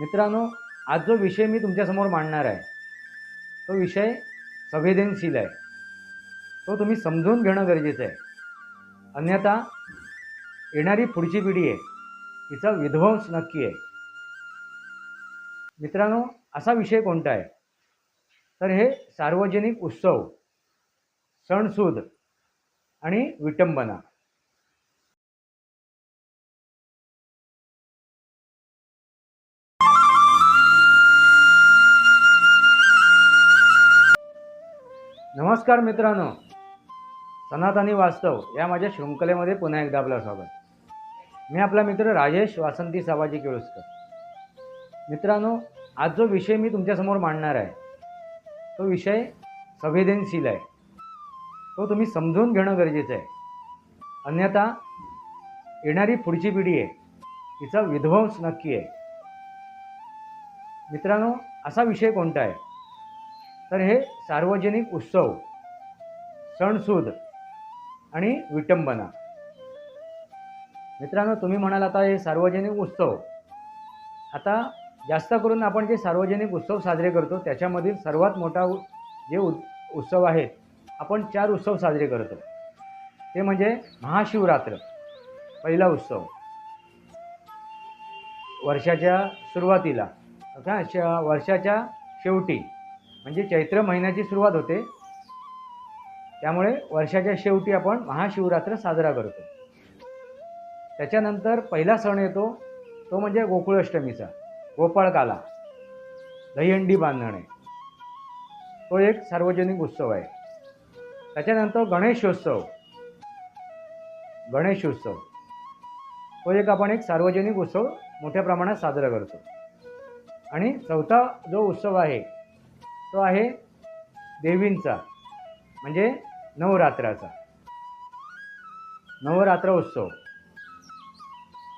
मित्रांनो आज जो विषय मी तुमच्यासमोर मांडणार आहे तो विषय संवेदनशील आहे. तो तुम्ही समजून घेणं गरजेचं आहे. अन्यथा येणारी पुढची पिढी आहे तिचा विध्वंस नक्की आहे. मित्रांनो असा विषय कोणता आहे? तर हे सार्वजनिक उत्सव सणसूद आणि विटंबना. नमस्कार मित्रांनो. सनातनी वास्तव या माझ्या शृंखलेमध्ये पुन्हा एकदा आपलं स्वागत. मी आपला मित्र राजेश वासंती साबाजी केळुसकर. मित्रांनो आज जो विषय मी तुमच्यासमोर मांडणार आहे तो विषय संवेदनशील आहे. तो तुम्ही समजून घेणं गरजेचं आहे. अन्यथा येणारी पुढची पिढी आहे तिचा विध्वंस नक्की आहे. मित्रांनो असा विषय कोणता आहे? तर हे सार्वजनिक उत्सव सणसूद आणि विटंबना. मित्रांनो तुम्ही म्हणाल आता हे सार्वजनिक उत्सव. आता जास्त करून आपण जे सार्वजनिक उत्सव साजरे करतो त्याच्यामधील सर्वात मोठा जे उ उत्सव आहेत आपण चार उत्सव साजरे करतो. ते म्हणजे महाशिवरात्र पहिला उत्सव. वर्षाच्या सुरुवातीला का श वर्षाच्या शेवटी म्हणजे चैत्र महिन्याची सुरुवात होते त्यामुळे वर्षाच्या शेवटी आपण महाशिवरात्र साजरा करतो. त्याच्यानंतर पहिला सण येतो तो म्हणजे गोकुळाष्टमीचा गोपाळकाला दहीहंडी बांधणे. तो एक सार्वजनिक उत्सव आहे. त्याच्यानंतर गणेशोत्सव. गणेशोत्सव. तो एक आपण एक सार्वजनिक उत्सव मोठ्या प्रमाणात साजरा करतो. आणि चौथा जो उत्सव आहे तो आहे देवींचा. म्हणजे नवरात्राचा. नवरात्र उत्सव.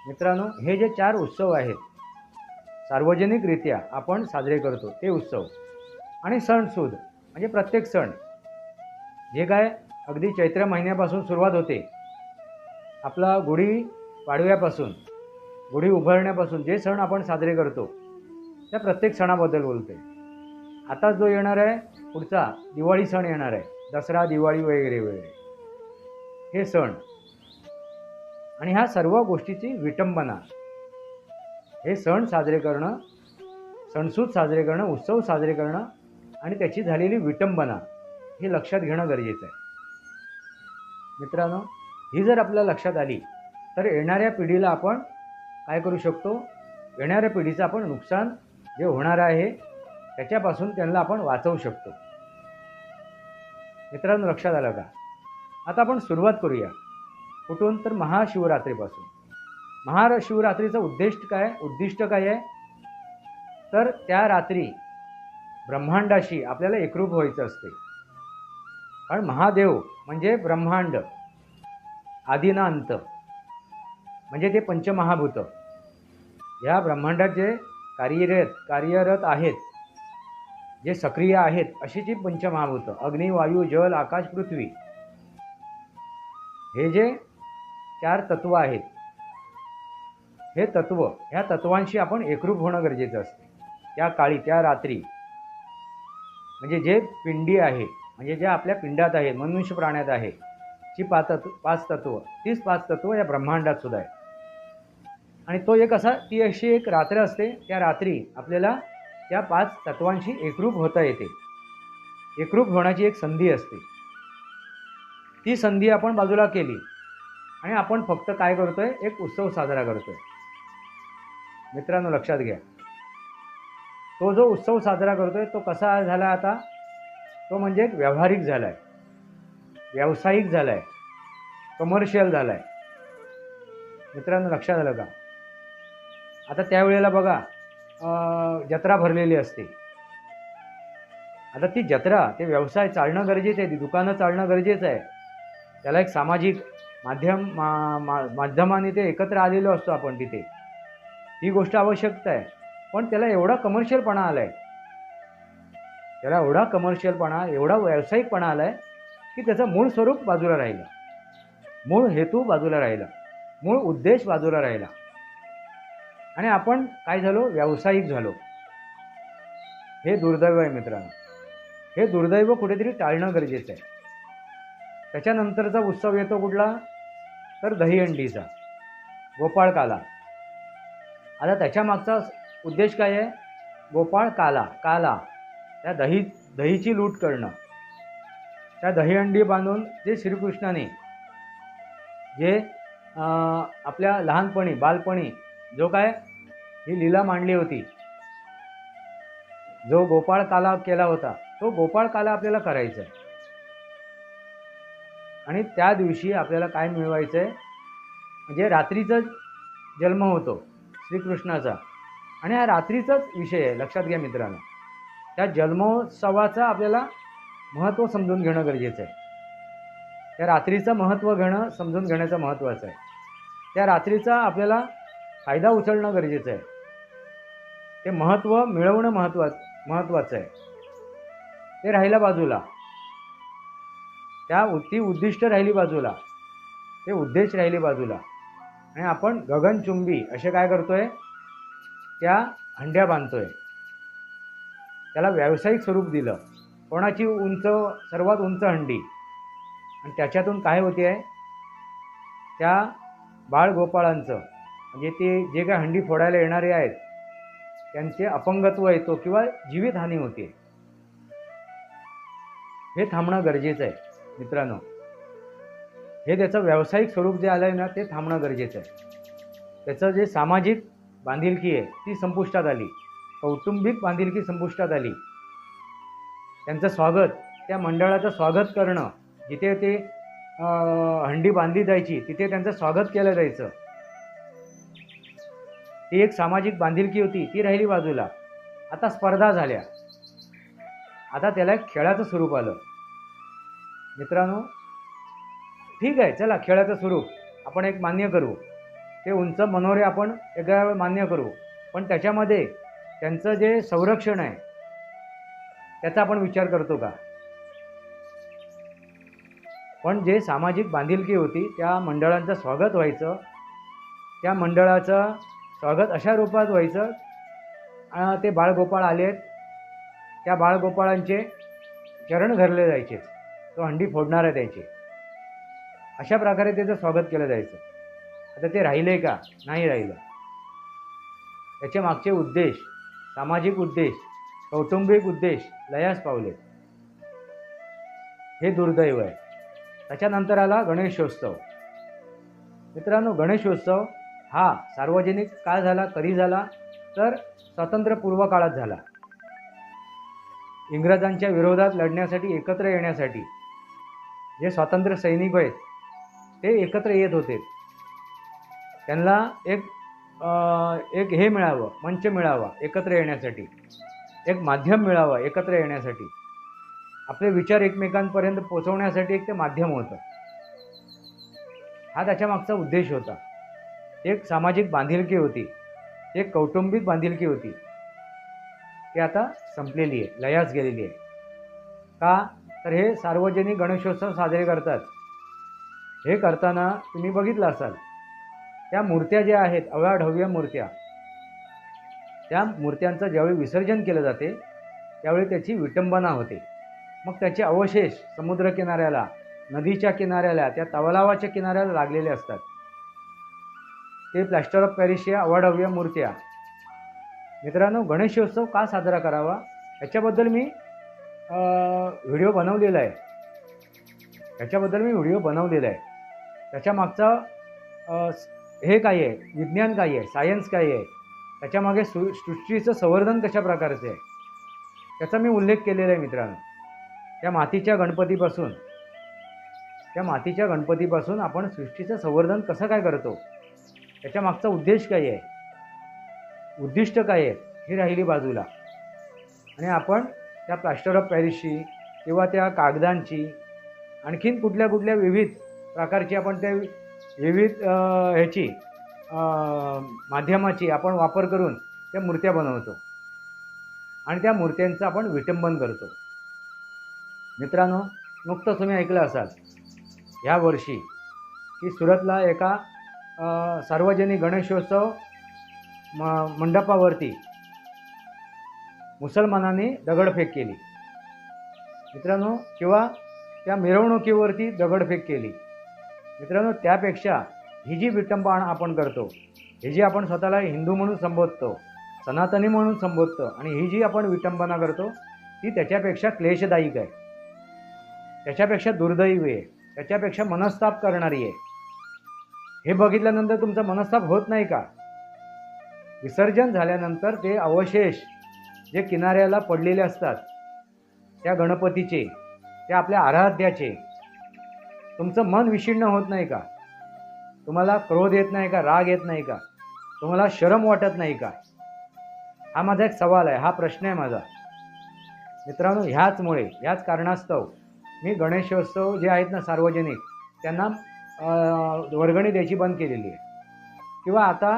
मित्रांनो हे जे चार उत्सव आहेत सार्वजनिकरित्या आपण साजरे करतो ते उत्सव. आणि सणसूद म्हणजे प्रत्येक सण. जे काय अगदी चैत्र महिन्यापासून सुरुवात होते आपला गुढी पाडव्यापासून गुढी उभारण्यापासून जे सण आपण साजरे करतो त्या प्रत्येक सणाबद्दल बोलते आता जो येणार आहे पुढचा दिवाळी सण येणार आहे. दसरा दिवाळी वगैरे वगैरे हे सण. आणि ह्या सर्व गोष्टीची विटंबना. हे सण साजरे करणं सणसूद साजरे करणं उत्सव साजरे करणं आणि त्याची झालेली विटंबना हे लक्षात घेणं गरजेचं आहे. मित्रांनो ही जर आपल्याला लक्षात आली तर येणाऱ्या पिढीला आपण काय करू शकतो? येणाऱ्या पिढीचं आपण नुकसान जे होणार आहे त्याच्यापासून त्यांना आपण वाचवू शकतो. मित्रांनो लक्षात आलं का? आता आपण सुरुवात करूया. कुठून? तर महाशिवरात्रीपासून. महाशिवरात्रीचं उद्दिष्ट काय? उद्दिष्ट काय आहे? तर त्या रात्री ब्रह्मांडाशी आपल्याला एकरूप व्हायचं असते. कारण महादेव म्हणजे ब्रह्मांड आदिना अंत म्हणजे ते पंचमहाभूत. या ब्रह्मांडात जे कार्यरत कार्यरत आहेत. जे सक्रिय आहेत अशी जी पंचमहाभूत अग्नी वायू जल आकाश पृथ्वी हे जे चार तत्व आहेत हे तत्व ह्या तत्वांशी आपण एकरूप होणं गरजेचं असते. त्या काळी त्या रात्री म्हणजे जे पिंडी आहे म्हणजे जे आपल्या पिंडात आहे मनुष्य प्राण्यात आहे जी पाच तत्व पाच तत्व तीच पाच तत्व या ब्रह्मांडात सुद्धा आहे आणि तो एक असा ती अशी एक रात्र असते त्या रात्री आपल्याला त्या पाच तत्वांशी एकरूप होता येते. एकरूप होण्याची एक संधी असते. ती संधी आपण बाजूला केली आणि आपण फक्त काय करतोय? एक उत्सव साजरा करतोय. मित्रांनो लक्षात घ्या. तो जो उत्सव साजरा करतोय तो कसा झाला आता? तो म्हणजे एक व्यावहारिक झाला आहे व्यावसायिक झाला आहे कमर्शियल झाला आहे मित्रांनो लक्षात आलं का? आता त्यावेळेला बघा. जत्रा भरलेली असते. आता ती जत्रा ते व्यवसाय चालणं गरजेचं आहे ती दुकानं चालणं गरजेचं आहे. त्याला एक सामाजिक माध्यम मा मा माध्यमाने ते एकत्र आलेलो असतो आपण तिथे. ही गोष्ट आवश्यकता आहे. पण त्याला एवढा कमर्शियलपणा आला आहे त्याला एवढा कमर्शियलपणा एवढा व्यावसायिकपणा आला आहे की त्याचं मूळ स्वरूप बाजूला राहिलं. मूळ हेतू बाजूला राहिला. मूळ उद्देश बाजूला राहिला. आणि आपण काय झालो? व्यावसायिक झालो. हे दुर्दैव आहे मित्रांनो. हे दुर्दैव कुठेतरी टाळणं गरजेचं आहे. त्याच्यानंतरचा उत्सव येतो कुठला? तर दहीहंडीचा. गोपाळ काला. आता त्याच्या मागचा उद्देश काय आहे? गोपाळ काला काला. त्या दही दहीची लूट करणं. त्या दहीहंडी बांधून जे श्रीकृष्णाने जे आपल्या लहानपणी बालपणी जो काय? ही लीला मांडली होती. जो गोपाळ काला केला होता तो गोपाळ काला आपल्याला करायचा आहे. आणि त्या दिवशी आपल्याला काय मिळवायचं आहे? म्हणजे रात्रीचा जन्म होतो श्रीकृष्णाचा. आणि हा रात्रीचाच विषय आहे लक्षात घ्या मित्रांनो. त्या जन्मोत्सवाचं आपल्याला महत्त्व समजून घेणं गरजेचं आहे. त्या रात्रीचं महत्त्व घेणं समजून घेण्याचं महत्त्वाचं आहे. त्या रात्रीचा आपल्याला फायदा उचलणं गरजेचं आहे. ते महत्त्व मिळवणं महत्वा महत्त्वाचं आहे. ते राहिलं बाजूला. त्या उ- ती उद्दिष्ट राहिली बाजूला. ते उद्देश राहिले बाजूला. आणि आपण गगनचुंबी असे काय करतो आहे त्या हंड्या बांधतो आहे त्याला व्यावसायिक स्वरूप दिलं. कोणाची उंच सर्वात उंच हंडी? आणि त्याच्यातून काय होते? आहे त्या बाळगोपाळांचं. म्हणजे ते जे काय हंडी फोडायला येणारे आहेत त्यांचे अपंगत्व येतो किंवा जीवितहानी होते. हे थांबणं गरजेचं आहे मित्रांनो. हे त्याचं व्यावसायिक स्वरूप जे आलं आहे ना ते थांबणं गरजेचं आहे. त्याचं जे सामाजिक बांधिलकी आहे ती संपुष्टात आली. कौटुंबिक बांधिलकी संपुष्टात आली. त्यांचं स्वागत त्या मंडळाचं स्वागत करणं जिथे ते हंडी बांधली जायची तिथे त्यांचं स्वागत केलं जायचं. ती एक सामाजिक बांधिलकी होती ती राहिली बाजूला. आता स्पर्धा झाल्या. आता त्याला एक खेळाचं स्वरूप आलं. मित्रांनो ठीक आहे चला खेळाचं स्वरूप. आपण एक मान्य करू. ते उंच मनोरे आपण एका वेळ मान्य करू. पण त्याच्यामध्ये त्यांचं जे संरक्षण आहे त्याचा आपण विचार करतो का? पण जे सामाजिक बांधिलकी होती त्या मंडळांचं स्वागत व्हायचं. त्या मंडळाचं स्वागत अशा रूपात व्हायचं. ते बाळगोपाळ आलेत. त्या बाळगोपाळांचे चरण घरले जायचे. तो हंडी फोडणारा त्याचे. अशा प्रकारे त्याचं स्वागत केलं जायचं. आता ते राहिले का? नाही राहिलं. त्याचे मागचे उद्देश सामाजिक उद्देश कौटुंबिक उद्देश लयास पावले. हे दुर्दैव आहे. त्याच्यानंतर आला गणेशोत्सव. मित्रांनो गणेशोत्सव हा सार्वजनिक काळ झाला कधी झाला? तर स्वातंत्र्यपूर्व काळात झाला. इंग्रजांच्या विरोधात लढण्यासाठी एकत्र येण्यासाठी. जे स्वातंत्र्य सैनिक आहेत ते एकत्र येत होते. त्यांना एक एक हे मिळावं मंच मिळावा एकत्र येण्यासाठी. एक माध्यम मिळावं एकत्र येण्यासाठी. आपले विचार एकमेकांपर्यंत पोचवण्यासाठी एक ते माध्यम होतं. हा त्याच्या मागचा उद्देश होता. एक सामाजिक बांधिलकी होती. एक कौटुंबिक बांधिलकी होती. ती आता संपलेली आहे लयास गेलेली आहे. का? तर हे सार्वजनिक गणेशोत्सव साजरे करतात. हे करताना तुम्ही बघितलं असाल. त्या मूर्त्या ज्या आहेत अव्याढव्य मूर्त्या त्या मूर्त्यांचं ज्यावेळी विसर्जन केलं जाते त्यावेळी त्याची विटंबना होते. मग त्याचे अवशेष समुद्रकिनाऱ्याला नदीच्या किनाऱ्याला त्या तलावाच्या किनाऱ्याला लागलेले असतात. ते प्लॅस्टर ऑफ पॅरिस या अवाढव्य मूर्त्या. मित्रांनो गणेशोत्सव का साजरा करावा? याच्याबद्दल मी व्हिडिओ बनवलेला आहे. याच्याबद्दल मी व्हिडिओ बनवलेला आहे. त्याच्यामागचा हे काय आहे? विज्ञान काय आहे? सायन्स काय आहे? त्याच्यामागे सु सृष्टीचं संवर्धन कशा प्रकारचं आहे? त्याचा मी उल्लेख केलेला आहे मित्रांनो. त्या मातीच्या गणपतीपासून त्या मातीच्या गणपतीपासून आपण सृष्टीचं संवर्धन कसं काय करतो? त्याच्या मागचा उद्देश काय आहे? उद्दिष्ट काय आहे? ही राहिली बाजूला. आणि आपण त्या प्लास्टर ऑफ पॅरिसची किंवा त्या कागदांची आणखीन कुठल्या कुठल्या विविध प्रकारची आपण त्या विविध ह्याची माध्यमाची आपण वापर करून त्या मूर्त्या बनवतो. आणि त्या मूर्त्यांचं आपण विटंबन करतो. मित्रांनो नुकतंच तुम्ही ऐकलं असाल ह्या वर्षी की सुरतला एका सार्वजनिक गणेशोत्सव म मंडपावरती मुसलमानांनी दगडफेक केली. मित्रांनो किंवा त्या मिरवणुकीवरती दगडफेक केली. मित्रांनो त्यापेक्षा ही जी विटंबना आपण करतो ही जी आपण स्वतःला हिंदू म्हणून संबोधतो सनातनी म्हणून संबोधतो आणि ही जी आपण विटंबना करतो ती त्याच्यापेक्षा क्लेशदायक आहे. त्याच्यापेक्षा दुर्दैवी आहे. त्याच्यापेक्षा मनस्ताप करणारी आहे. हे बघितल्यानंतर तुमचा मनस्ताप होत नाही का? विसर्जन झाल्यानंतर ते अवशेष जे किनाऱ्याला पडलेले असतात त्या गणपतीचे त्या आपल्या आराध्याचे तुमचं मन विषीर्ण होत नाही का? तुम्हाला क्रोध येत नाही का? राग येत नाही का? तुम्हाला शरम वाटत नाही का? हा माझा एक सवाल आहे हा प्रश्न आहे माझा. मित्रांनो ह्याचमुळे ह्याच कारणास्तव मी गणेशोत्सव जे आहेत ना सार्वजनिक त्यांना वर्गणी द्यायची बंद केलेली आहे. किंवा आता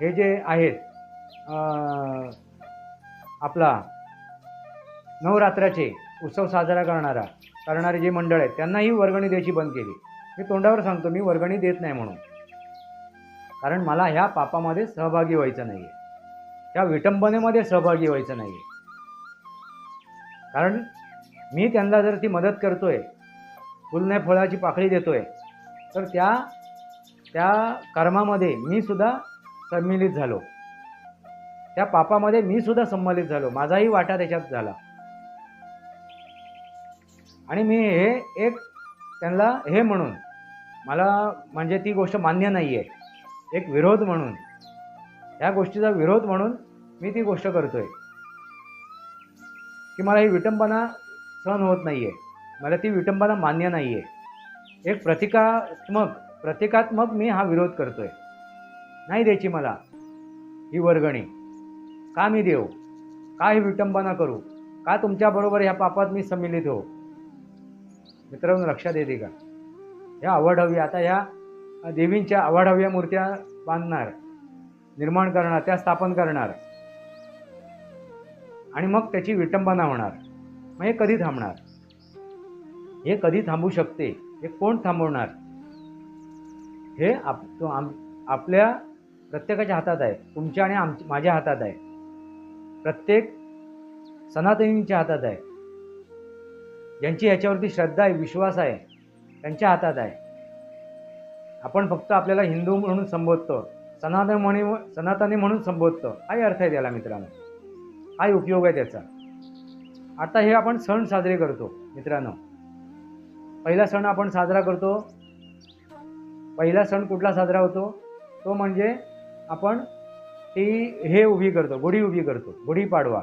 हे जे आहेत आपला नवरात्राचे उत्सव साजरा करणारा करणारे जे मंडळ आहेत त्यांनाही वर्गणी द्यायची बंद केली. मी तोंडावर सांगतो मी वर्गणी देत नाही म्हणून. कारण मला ह्या पापामध्ये सहभागी व्हायचं नाही आहे त्या विटंबनेमध्ये सहभागी व्हायचं नाही आहे कारण मी त्यांना जर ती मदत करतोय फुल नाही फळाची पाकळी देतोय तर त्या त्या कर्मामध्ये मी सुद्धा सम्मिलित झालो. त्या पापामध्ये मी सुद्धा संमिलित झालो. माझाही वाटा त्याच्यात झाला. आणि मी हे एक त्यांना हे म्हणून मला म्हणजे ती गोष्ट मान्य नाही आहे एक विरोध म्हणून ह्या गोष्टीचा विरोध म्हणून मी ती गोष्ट करतोय. की मला ही विटंबना सहन होत नाही आहे मला ती विटंबना मान्य नाही आहे एक प्रतिकात्मक प्रतिकात्मक मी हा विरोध करतोय. नाही द्यायची मला. ही वर्गणी. का मी देऊ? का ही विटंबना करू? का तुमच्याबरोबर ह्या पापात मी सम्मिलित हो? मित्रांनो लक्षात येते का? ह्या अवाढव्य आता ह्या देवींच्या अवाढव्य मूर्त्या बांधणार निर्माण करणार त्या स्थापन करणार. आणि मग त्याची विटंबना होणार. मग हे कधी थांबणार? हे कधी थांबू शकते? हे कोण थांबवणार? हे आप तो आम आपल्या प्रत्येकाच्या हातात आहे. तुमच्या आणि आमच्या माझ्या हातात आहे. प्रत्येक सनातनींच्या हातात आहे. ज्यांची ह्याच्यावरती श्रद्धा आहे विश्वास आहे त्यांच्या हातात आहे. आपण फक्त आपल्याला हिंदू म्हणून संबोधतो. सनातन म्हणे सनातनी म्हणून संबोधतो. काय अर्थ आहे त्याला मित्रांनो. काय उपयोग आहे त्याचा. आता हे आपण सण साजरे करतो मित्रांनो. पहिला सण आपण साजरा करतो. पहिला सण कुठला साजरा होतो? तो म्हणजे आपण ती हे उभी करतो गुढी उभी करतो गुढीपाडवा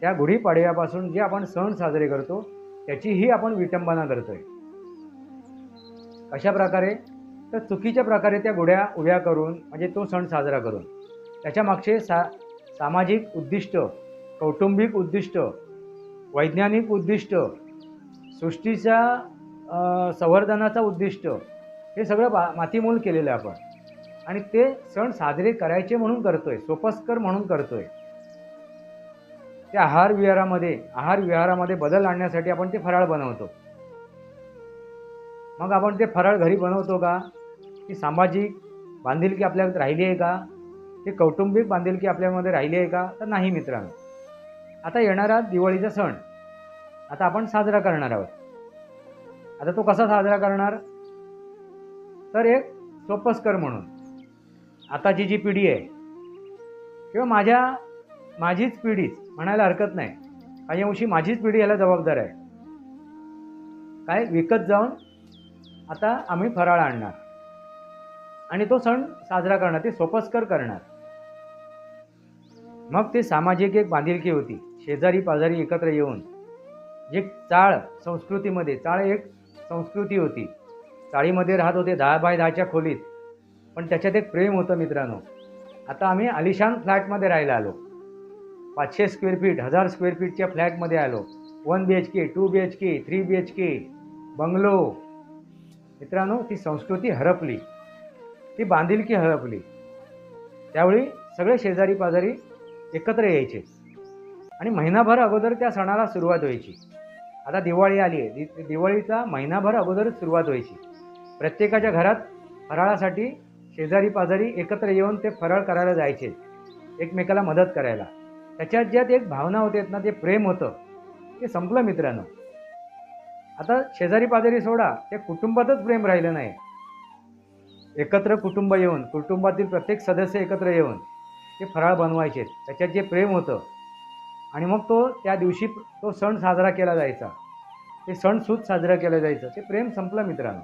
त्या गुढीपाडव्यापासून जे आपण सण साजरे करतो त्याचीही आपण विटंबना करतोय. कशा प्रकारे तर चुकीच्या प्रकारे त्या गुढ्या उभ्या करून म्हणजे तो सण साजरा करून. त्याच्या मागचे सा सामाजिक उद्दिष्ट कौटुंबिक उद्दिष्ट वैज्ञानिक उद्दिष्ट सृष्टीच्या संवर्धनाचा उद्दिष्ट हे सगळं बा मातीमोल केलेलं आहे आपण. आणि ते सण साजरे करायचे म्हणून करतोय सोपस्कर म्हणून करतोय. त्या आहार विहारामध्ये आहार विहारामध्ये बदल आणण्यासाठी आपण ते फराळ बनवतो. मग आपण ते फराळ घरी बनवतो का? की सामाजिक बांधिलकी आपल्यात राहिली आहे का? ते कौटुंबिक बांधिलकी आपल्यामध्ये राहिली आहे का? तर नाही मित्रांनो. आता येणारा दिवाळीचा सण. आता आपण साजरा करणार आहोत. आता तो कसा साजरा करणार? तर एक सोपस्कर म्हणून. आताची जी पिढी आहे किंवा माझ्या माझीच पिढीच म्हणायला हरकत नाही. काही अंशी माझीच पिढी याला जबाबदार आहे. काय? विकत जाऊन आता आम्ही फराळ आणणार. आणि तो सण साजरा करणार ते सोपस्कर करणार. मग ते सामाजिक एक बांधिलकी होती. शेजारी पाजारी एकत्र येऊन. जे चाळ संस्कृतीमध्ये चाळ एक संस्कृती होती. चाळीमध्ये राहत होते दहा बाय दहाच्या खोलीत. पण त्याच्यात एक प्रेम होतं मित्रांनो. आता आम्ही आलिशान फ्लॅटमध्ये राहायला आलो. पाचशे स्क्वेअर फीट हजार स्क्वेअर फीटच्या फ्लॅटमध्ये आलो. One B H K two B H K three B H K bungalow. मित्रांनो ती संस्कृती हरपली. ती बांधिलकी हरपली. त्यावेळी सगळे शेजारी पाजारी एकत्र यायचे. आणि महिनाभर अगोदर त्या सणाला सुरुवात व्हायची. आता दिवाळी आली आहे. दि दिवाळीचा महिनाभर अगोदर सुरुवात व्हायची. प्रत्येकाच्या घरात फराळासाठी शेजारी पाजारी एकत्र येऊन ते फराळ करायला जायचे. एकमेकाला मदत करायला. त्याच्यात ज्यात एक भावना होते ना ते प्रेम होतं. ते संपलं मित्रांनो. आता शेजारी पाजारी सोडा ते कुटुंबातच प्रेम राहिलं नाही. एकत्र कुटुंब येऊन कुटुंबातील प्रत्येक सदस्य एकत्र येऊन ते फराळ बनवायचे. त्याच्यात जे प्रेम होतं आणि मग तो त्या दिवशी तो सण साजरा केला जायचा. ते सणसूद साजरा केलं जायचं. ते प्रेम संपलं मित्रांनो.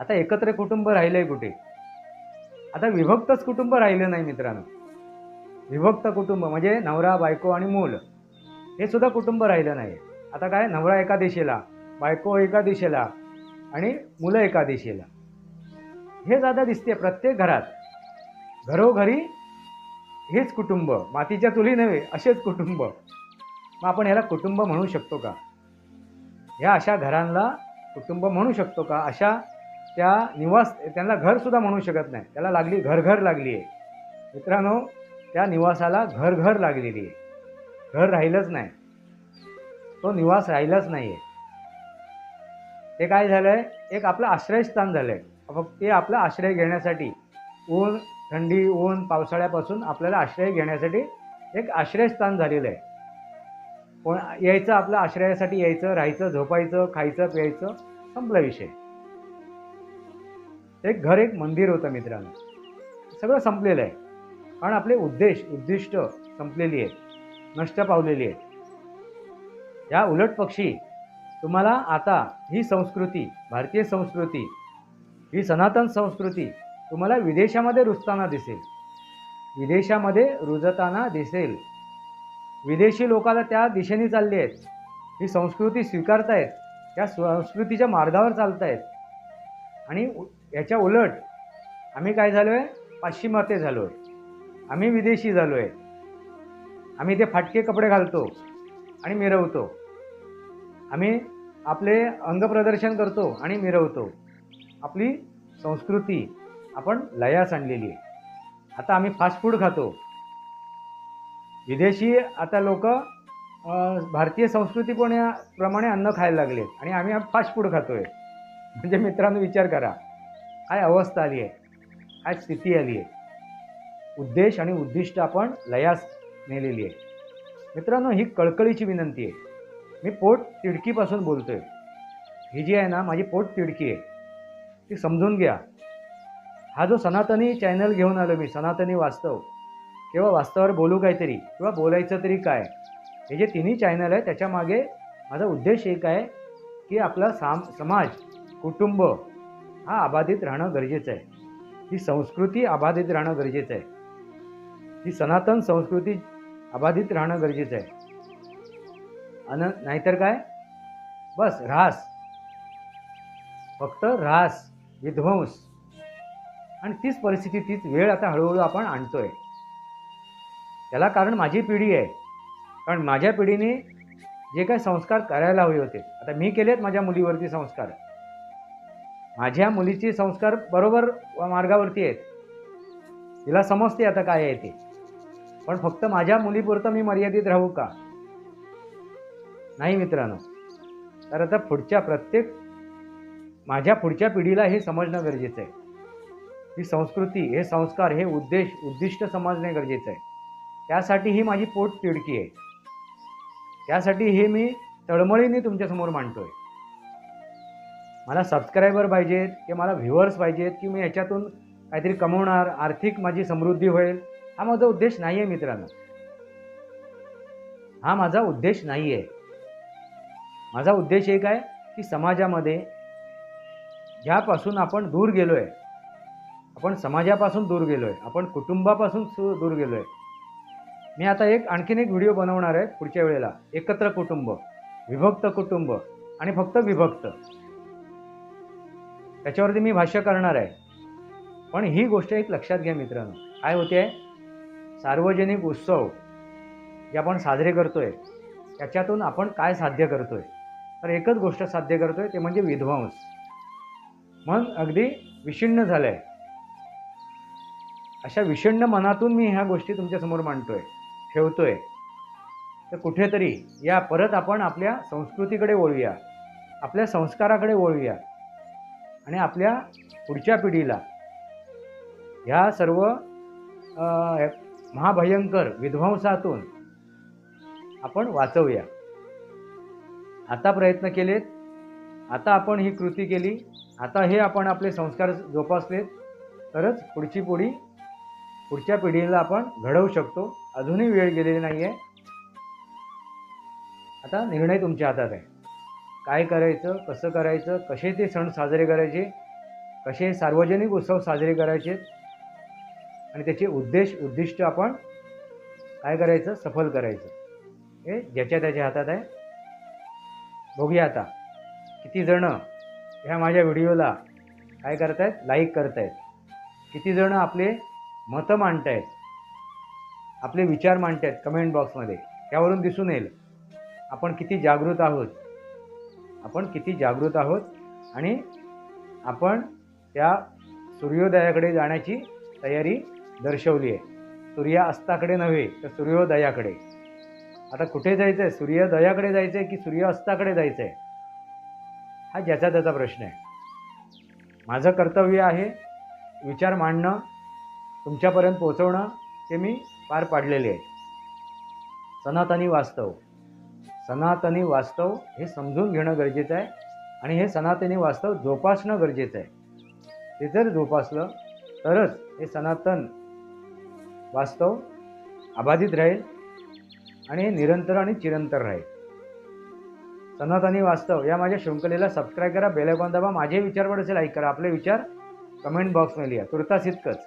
आता एकत्र कुटुंब राहिलंय कुठे? आता विभक्तच कुटुंब राहिलं नाही मित्रांनो. विभक्त कुटुंब म्हणजे नवरा बायको आणि मूल. हे सुद्धा कुटुंब राहिलं नाही आता काय? नवरा एका दिशेला बायको एका दिशेला आणि मुलं एका दिशेला हे आता दिसते प्रत्येक घरात. घरोघरी हेच कुटुंब मातीच्या चुली नव्हे असेच कुटुंब. मग आपण ह्याला कुटुंब म्हणू शकतो का? ह्या अशा घरांना कुटुंब म्हणू शकतो का? अशा त्या निवास त्यांना घरसुद्धा म्हणू शकत नाही. त्याला लागली घरघर लागली आहे. मित्रांनो त्या निवासाला घरघर लागलेली आहे. घर राहिलंच नाही. तो निवास राहिलाच नाही आहे ते काय झालं आहे एक आपलं आश्रयस्थान झालं आहे फक्त ते आपला आश्रय घेण्यासाठी ऊन थंडी ऊन पावसाळ्यापासून आपल्याला आश्रय घेण्यासाठी एक आश्रयस्थान झालेलं आहे. कोण यायचं आपलं आश्रयासाठी यायचं राहायचं झोपायचं खायचं प्यायचं संपला विषय. एक घर एक मंदिर होतं मित्रांनो. सगळं संपलेलं आहे. कारण आपले उद्देश उद्दिष्ट संपलेली आहेत. नष्ट पावलेली आहेत. या उलट पक्षी तुम्हाला आता ही संस्कृती भारतीय संस्कृती ही सनातन संस्कृती तुम्हाला विदेशामध्ये रुजताना दिसेल. विदेशामध्ये रुजताना दिसेल. विदेशी लोकाला त्या दिशेने चालली आहेत. ही संस्कृती स्वीकारतायत. त्या संस्कृतीच्या मार्गावर चालतायत. आणि याच्या उलट आम्ही काय झालो आहे पाश्चिमात्य झालो आहे आम्ही विदेशी झालो आहे आम्ही ते फाटके कपडे घालतो आणि मिरवतो. आम्ही आपले अंगप्रदर्शन करतो आणि मिरवतो. आपली संस्कृती आपण लयास आणलेली आहे. आता आम्ही फास्ट फूड खातो. विदेशी आता लोक भारतीय संस्कृती पण प्रमाणे अन्न खायला लागलेत आणि आम्ही फास्ट फूड खातोय. म्हणजे मित्रांनो विचार करा. काय अवस्था आली आहे? काय स्थिती आली आहे? उद्देश आणि उद्दिष्ट आपण लयास नेलेली आहे. मित्रांनो ही कळकळीची विनंती आहे. मी पोट तिडकीपासून बोलतोय. ही जी आहे ना माझी पोट तिडकी आहे. ती समजून घ्या. हा जो सनातनी चॅनल घेऊन आलो मी सनातनी वास्तव किंवा वास्तवावर बोलू काहीतरी किंवा बोलायचं तरी काय हे जे तिन्ही चॅनल आहे त्याच्यामागे माझा उद्देश एक आहे की आपला साम समाज कुटुंब हा अबाधित राहणं गरजेचं आहे. ही संस्कृती अबाधित राहणं गरजेचं आहे. ही सनातन संस्कृती अबाधित राहणं गरजेचं आहे. अन नाहीतर काय? बस ऱ्हास. फक्त ऱ्हास विध्वंस. आणि तीच परिस्थिती तीच वेळ आता हळूहळू आपण आणतो आहे त्याला कारण माझी पिढी आहे. कारण माझ्या पिढीने जे काही संस्कार करायला हवे होते. आता मी केलेत माझ्या मुलीवरती संस्कार. माझ्या मुलीचे संस्कार बरोबर मार्गावरती आहेत. तिला समजते आता काय आहे ते. पण फक्त माझ्या मुलीपुरतं मी मर्यादित राहू का? नाही मित्रांनो. तर आता पुढच्या प्रत्येक माझ्या पुढच्या पिढीला हे समजणं गरजेचं आहे. ही संस्कृती हे संस्कार हे उद्देश उद्दिष्ट समजणे गरजेचं आहे. त्यासाठी ही माझी पोट तिडकी आहे. त्यासाठी हे मी तळमळीने तुमच्यासमोर मांडतोय. मला सबस्क्रायबर पाहिजेत किंवा मला व्ह्युअर्स पाहिजेत की मी याच्यातून काहीतरी कमवणार आर्थिक माझी समृद्धी होईल हा माझा उद्देश नाही आहे मित्रांनो. हा माझा उद्देश नाही आहे माझा उद्देश एक आहे की समाजामध्ये ज्यापासून आपण दूर गेलो आहे आपण समाजापासून दूर गेलो आहे आपण कुटुंबापासून सु दूर गेलो आहे मी आता एक आणखीन एक व्हिडिओ बनवणार आहे पुढच्या वेळेला. एकत्र कुटुंब विभक्त कुटुंब आणि फक्त विभक्त. त्याच्यावरती मी भाष्य करणार आहे. पण ही गोष्ट एक लक्षात घ्या मित्रांनो. काय होते? सार्वजनिक उत्सव जे आपण साजरे करतोय त्याच्यातून आपण काय साध्य करतोय? तर एकच गोष्ट साध्य करतोय ते म्हणजे विध्वंस. मन अगदी विषिण्ण झालं आहे अशा विषण्ण मनातून मी ह्या गोष्टी तुमच्यासमोर मांडतोय ठेवतोय. तर कुठेतरी या परत आपण आपल्या संस्कृतीकडे वळूया आपल्या संस्काराकडे वळूया आणि आपल्या पुढच्या पिढीला. ह्या सर्व महाभयंकर विध्वंसातून आपण वाचवूया. आता प्रयत्न केलेत आता आपण ही कृती केली आता हे आपण आपले संस्कार जोपासलेत तरच पुढची पुढी पुढच्या पिढीला आपण घडवू शकतो. अजूनही वेळ गेलेली नाही आहे आता निर्णय तुमच्या हातात आहे. काय करायचं कसं करायचं कसे ते सण साजरे करायचे कसे सार्वजनिक उत्सव साजरे करायचे आणि त्याचे उद्देश उद्दिष्ट आपण काय करायचं सफल करायचं हे ज्याच्या त्याच्या हातात आहे. बघूया आता किती जणं ह्या माझ्या व्हिडिओला काय करतायत लाईक करतायत. किती जणं आपले मतं मांडतायत. आपले विचार मांडतायत कमेंट बॉक्समध्ये त्यावरून दिसून येईल. आपण किती जागृत आहोत? आपण किती जागृत आहोत? आणि आपण त्या सूर्योदयाकडे जाण्याची तयारी दर्शवली आहे. सूर्यास्ताकडे नव्हे तर सूर्योदयाकडे. आता कुठे जायचं आहे सूर्योदयाकडे जायचं आहे की सूर्यास्ताकडे जायचं आहे हा ज्याचा त्याचा प्रश्न आहे. माझं कर्तव्य आहे विचार मांडणं तुमच्यापर्यंत पोहोचवणं ते मी पार पाडलेले आहे. सनातनी वास्तव. सनातनी वास्तव हे समजून घेणं गरजेचं आहे आणि हे सनातनी वास्तव जोपासणं गरजेचं आहे. ते जर जोपासलं तरच हे सनातन वास्तव अबाधित राहील आणि हे निरंतर आणि चिरंतर राहील. सनातनी वास्तव या माझ्या शृंखलेला सबस्क्राईब करा बेलायकॉन दाबा माझे विचार पण असेल ऐक करा. आपले विचार कमेंट बॉक्समध्ये लिहा. तुर्तास इतकंच.